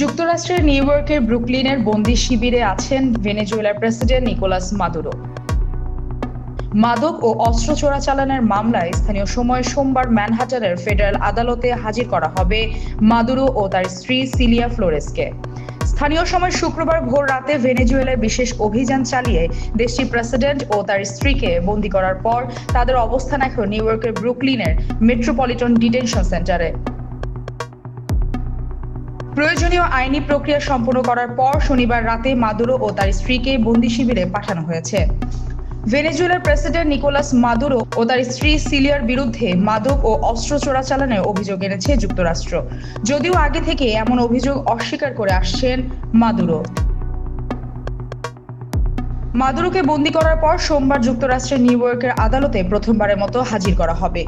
যুক্তরাষ্ট্রের নিউ ইয়র্কের ব্রুকলিনের বন্দি শিবিরে আছেন ভেনেজুয়েলার প্রেসিডেন্ট নিকোলাস মাদুরো। মাদক ও অস্ত্র চোরাচালানের মামলায় স্থানীয় সময় সোমবার ম্যানহাটানের ফেডারেল আদালতে হাজির করা হবে মাদুরো ও তার স্ত্রী সিলিয়া ফ্লোরেসকে। স্থানীয় সময় শুক্রবার ভোর রাতে ভেনেজুয়েলার বিশেষ অভিযান চালিয়ে দেশটির প্রেসিডেন্ট ও তার স্ত্রীকে বন্দী করার পর তাদের অবস্থান এখন নিউ ইয়র্কের ব্রুকলিনের মেট্রোপলিটন ডিটেনশন সেন্টারে। প্রয়োজনীয় আইনি প্রক্রিয়া সম্পন্ন করার পর শনিবার রাতে মাদুরো ও তার স্ত্রীকে বন্দি শিবিরে পাঠানো হয়েছে। ভেনেজুয়েলার প্রেসিডেন্ট নিকোলাস মাদুরো ও তার স্ত্রী সিলিয়ার বিরুদ্ধে মাদক ও অস্ত্র চোরাচালানের অভিযোগ এনেছে যুক্তরাষ্ট্র। যদিও আগে থেকে এমন অভিযোগ অস্বীকার করে আসছেন মাদুরো। মাদুরোকে বন্দি করার পর সোমবার যুক্তরাষ্ট্রের নিউ ইয়র্কের আদালতে প্রথমবারের মতো হাজির করা হবে।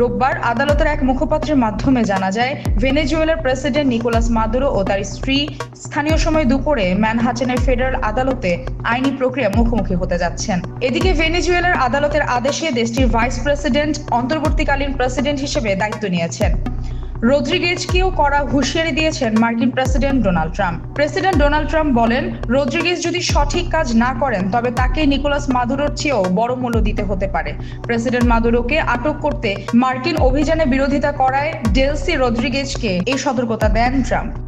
রোববার আদালতের এক মুখপাত্রের মাধ্যমে জানা যায়, ভেনেজুয়েলার প্রেসিডেন্ট নিকোলাস মাদুরো ও তার স্ত্রী স্থানীয় সময় দুপুরে ম্যানহাটেনের ফেডারেল আদালতে আইনি প্রক্রিয়া মুখোমুখি হতে যাচ্ছেন। এদিকে ভেনেজুয়েলার আদালতের আদেশে দেশটির ভাইস প্রেসিডেন্ট অন্তর্বর্তীকালীন প্রেসিডেন্ট হিসেবে দায়িত্ব নিয়েছেন। রদ্রিগেজকেও করা হুঁশিয়ারি দিয়েছেন মার্কিন president Donald Trump. President Donald Trump বলেন, রদ্রিগেজ যদি সঠিক কাজ না করেন, তবে তাকে নিকোলাস মাদুরোর চেয়েও বড় মূল্য দিতে হতে পারে। প্রেসিডেন্ট মাদুরোকে আটক করতে মার্কিন অভিযানে বিরোধিতা করায় ডেলসি রদ্রিগেজকে এই সতর্কতা দেন ট্রাম্প।